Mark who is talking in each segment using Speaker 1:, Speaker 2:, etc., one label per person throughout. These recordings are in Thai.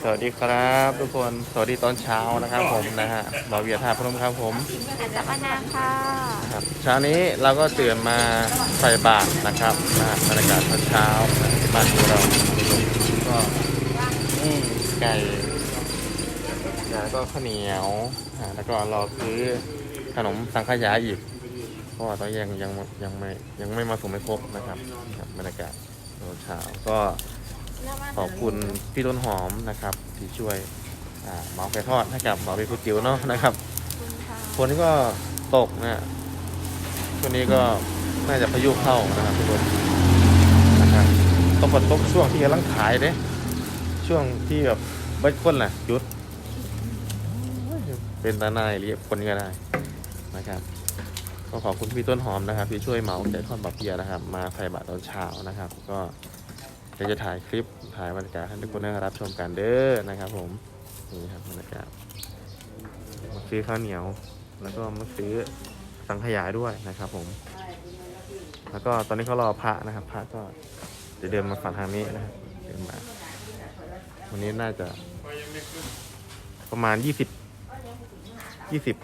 Speaker 1: สวัสดีครับทุกคน สวัสดีตอนเช้านะครับผมนะฮะบาเวียท่าพนมครับผม
Speaker 2: จักรนางค่ะ
Speaker 1: ครับเช้านี้เราก็ตื่นมาใส่บาตรนะครับนะฮะบรรยากาศเช้าๆนะที่บ้านของเราก็นี่ไก่แล้วก็ข้าวเหนียวอ่าแล้วก็รอซื้อขนมสังขยาอีก เพราะว่าตอนนยังยังยังไม่ยังไม่มาส่งไม่ครบนะครับครับบรรยากาศตอนเช้าก็ ขอบคุณพี่ต้นหอมนะครับที่ช่วยอ่าเหมาไก่ทอดให้กับเหมาเบคุจิ๋วเนาะนะครับ
Speaker 2: คุณค่ะ
Speaker 1: ฝนก็ตกนะช่วงนี้ก็น่าจะพายุเข้านะครับทุกคนนะครับต้องฝนตกช่วงที่กำลังขายเด้ช่วงที่แบบเบิดคนน่ะหยุด เป็นตาหนายเรียกคนก็ได้นะครับก็ขอบคุณพี่ต้นหอมนะครับที่ช่วยเหมาไก่ทอดบะเพียนะครับ มาใส่บาตรตอนเช้านะครับ ก็ เดี๋ยวจะถ่ายคลิปถ่ายบรรยากาศให้ทุกคนได้รับชมกันเด้อนะครับ ผมนี่ครับบรรยากาศมาซื้อข้าวเหนียว แล้วก็มาซื้อสังขยาด้วยนะครับ ผม แล้วก็ตอนนี้เขารอพระนะครับ พระก็จะเดินมาฝั่งทางนี้นะครับเดินมาวันนี้น่าจะประมาณยี่สิบยี่สิบ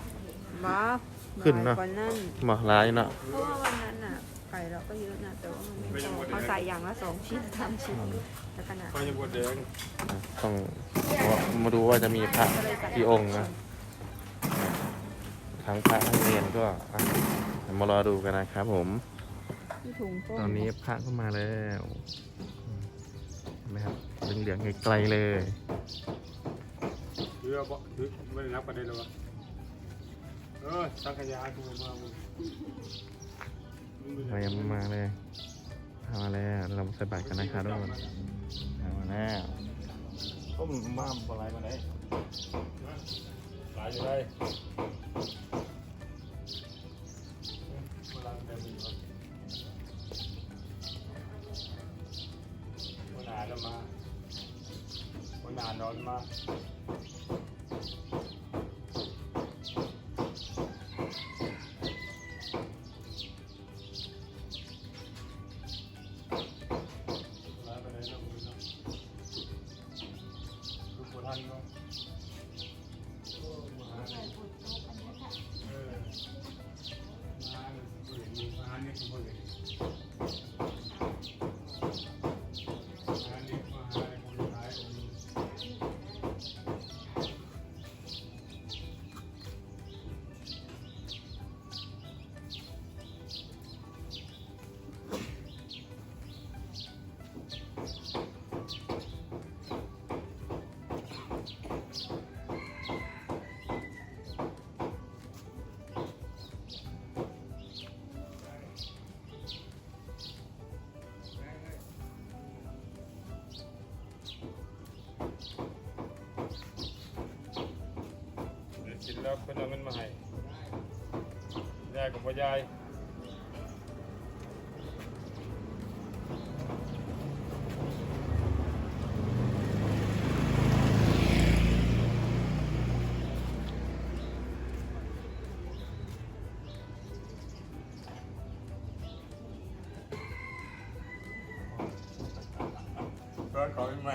Speaker 2: บ้า
Speaker 1: ขึ้นเนอะ
Speaker 2: กว่านั้น
Speaker 1: มาร้ายเนาะ
Speaker 2: เพราะว่าวันนั้นน่ะ ไก่เราก็เยอะนะแต่ว่ามันไม่พอเขาใส่อย่างละสองชิ้นสามชิ้นแล้วขนาด
Speaker 3: ก็ยังบดแดง
Speaker 1: ต้องมาดูว่าจะมีพระกี่องค์นะทั้งพระทั้งเนรก็อะเดี๋ยวมารอดูกันนะครับผม
Speaker 2: ที่ถุงต้
Speaker 1: ตอนนี้พระก็มาแล้วเห็นไหมครับเหลืองๆไกลๆเลย
Speaker 3: เรือบ่ถือไม่ได้นับกันได้หรอวะเออสังขยาคือมามึงมึง
Speaker 1: เรายังไม่มาเลยพามาแล้วเราใส่บาตรกันนะครับทุกคนพามาแล้วต้มบ้ามอะไรมาไหน
Speaker 3: หลายอยู่ได้เแล้วเพิ่นเอาเงินมาให้ยายกับพ่อยายก็ขอใหม่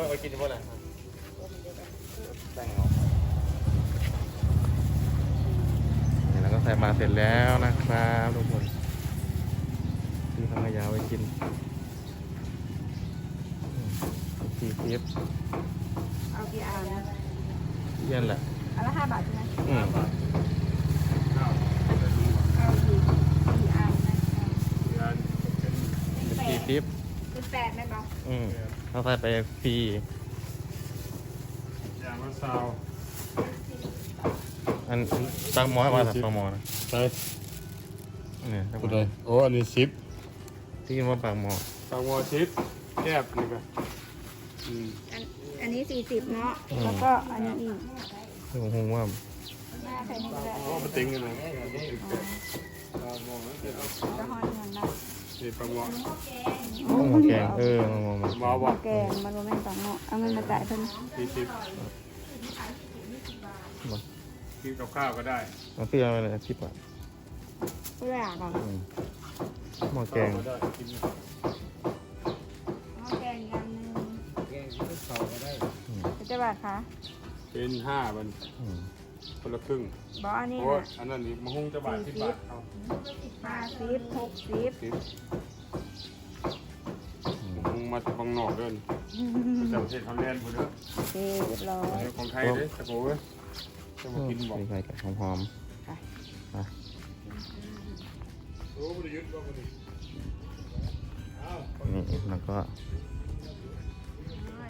Speaker 1: ว่าไปกินที่บ้านไหนแต่งเอานี่แล้วก็ใส่มาเสร็จแล้วนะครับทุกคนซื้อทางขยาไว้กินอืมสี่คลิป
Speaker 2: เอากี่อันนะ
Speaker 1: เยี่ยนแหละ
Speaker 2: อันละห้าบาทใช่ไหม
Speaker 1: อืม
Speaker 3: เก้าเดี๋ยวดูก่อน
Speaker 2: เอากี่กี่อันนะ
Speaker 3: เดือนเป็น
Speaker 1: เป็นสี่คลิป
Speaker 2: เป็นแปดไหมบอก
Speaker 1: อืม เขาใส่ไปฟรี
Speaker 3: อย่างละซาว
Speaker 1: อันอันตังหมอให้มาสักตังหมอนะ
Speaker 3: ใช่
Speaker 1: เนี่ยตังหม
Speaker 3: กู
Speaker 1: อ
Speaker 3: ได้โอ้อันนี้ซิป
Speaker 1: ที่กินว่าปากหมอ
Speaker 3: ซาวซิปแคบนี่ก็อืม
Speaker 2: อันอันนี้สี่สิบเนาะ แล้วก็อันนี้อีก
Speaker 1: คือผมคงว่า
Speaker 2: หน้าใส่นี่ได้
Speaker 3: โอ้มันติงกันเลยซาวมองแล้วเสร็จแล้ว
Speaker 2: จะห่อเงินได้
Speaker 3: นี่ปลาหมอ
Speaker 1: ต้องหมอแกงเออหมอหมอ
Speaker 3: หมอบอก
Speaker 2: แกงมันโรแมนต่างเนาะเอาเงินมาจ่ายเพิ่น
Speaker 3: สี่สิบกินกับข้าวก็ได้
Speaker 1: เอาเสื้อมาเลยสิบบาท
Speaker 2: เพื่อก่อน
Speaker 1: อืมหมอแกง
Speaker 3: ก็ได้กิน
Speaker 2: เอาแกงอย่างหนึง
Speaker 1: อืม
Speaker 2: เป็นเจ้าบาทคะ
Speaker 3: เป็นห้าบัน
Speaker 1: อืม
Speaker 3: คนละครึ่ง
Speaker 2: บอกอันนี้
Speaker 3: โอ้ย
Speaker 2: นะ
Speaker 3: อันนั้นนี่มะฮุ่งจะบาทสิบบาทเอา
Speaker 2: ห้าสิบหกสิบ
Speaker 3: สิบมะฮุ่งมาจากฝั่งนอกเดินจากประเทศฮอลแลนด์พุ่นเด้อ
Speaker 2: โอเคเรียบร้อย
Speaker 3: อันนี้ของไทยเด้อตะโกเว้ยจะมากินบอก
Speaker 1: มีไข่กับหอม
Speaker 2: ค่ะ
Speaker 3: โอ้บริยุทธ์ก็บริอ้าว
Speaker 1: ๆนี่แล้วก็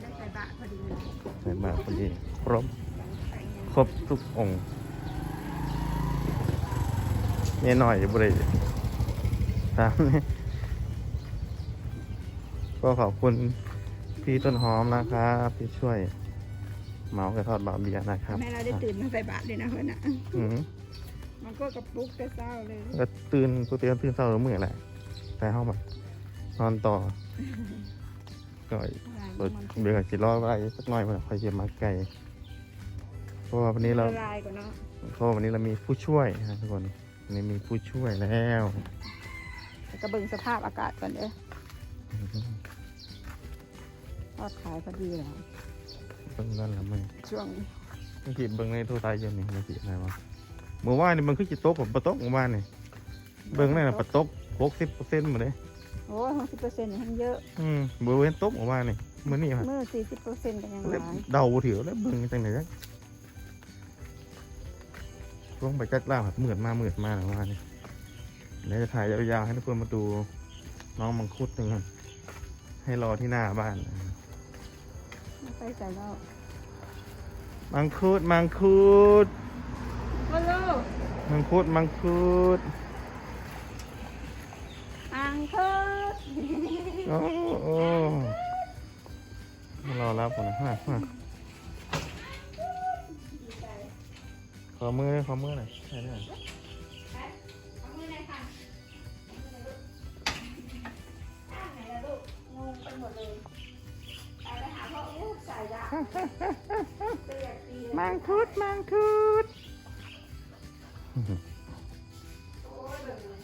Speaker 2: ได้ใส่บาทพอดีเลย
Speaker 1: ใส่บาตรพอดีครบ ครบทุกองค์เมียหน่อยบริตามนี้ก็ขอบคุณพี่ต้นหอมนะครับที่ช่วยเหมากระทอดบาเบียร์นะครับ
Speaker 2: แม่เราได้ตื่นมาใส่บาทเลยนะเพื่อนอะ
Speaker 1: อืม
Speaker 2: มันก็กระปุกแต่เศร้าเลย
Speaker 1: ก็ตื่นกูเตือนตื่นเช้าหรือเมื่อแหละแต่ห้องแบบนอนต่อก็เบื่อจิรอไว้สักหน่อยมันค่อยจะมาไกล เพราะว่าวันนี้เรา
Speaker 2: ละลายก่อนเนาะ
Speaker 1: เพราะว่าวันนี้เรามีผู้ช่วยนะครับทุกคนวันนี้มีผู้ช่วยแล้ว
Speaker 2: แล้วก็เบิ่งสภาพอากาศก่อนเด้อทอดขายพอดีเหรอ
Speaker 1: เบิ้งนั่นละมึง
Speaker 2: ช่วงนี้
Speaker 1: เมื่อกี้เบิ้งในโทรทัศน์เย็นนี่เมื่อกี้อะไรวะเมื่อวานนี่มันคือจิตโต๊ะผมปะโต๊ะเมื่อวานนี่เบิ้งนั่นน่ะปะโต๊ะหกสิบเปอร์เซ็นต์หมดเลย
Speaker 2: โอ้หกสิบเปอร์เซ็นต์ยังเยอะ
Speaker 1: อืมเบอร์เว้นโต๊ะเมื่อวานนี่เมื่อนี่ครับ
Speaker 2: เมื่อสี่สิบเปอร์เซ็นต์กันยังหลาย
Speaker 1: เดาถือแล้วเบิ้งจังไหนจัง ลงไปจักล่าครับเหมือนมาเหมือนมาเมื่อวานนี่ยเดี๋ยวจะถ่ายยาวๆให้ทุกคนมาดูน้องมังคุดหนึ่งให้รอที่หน้าบ้าน
Speaker 2: ไม่ไปใส่แล้ว
Speaker 1: มังคุดมังคุด
Speaker 2: ฮัลโหล
Speaker 1: มังคุดมังคุด
Speaker 2: อังคิล
Speaker 1: โอ้โอ้มารอรับก่อนนะฮะ ขอมือขอมือหน่อยใช่ได้
Speaker 2: เอามือไหนค่ะข้างไหนล่ะลูกงงไปหมดเลยไปไปหาพ่ออู้ใส่ละเปียกปีเลย
Speaker 1: มังคุดมังคุด
Speaker 2: โอ้ยเบิ่งเลย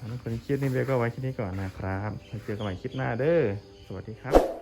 Speaker 1: อันนี้คนคลิปนี้เบลก็ไว้ที่นี่ก่อนนะครับไว้เจอกันใหม่คลิปหน้าเด้อ สวัสดีครับ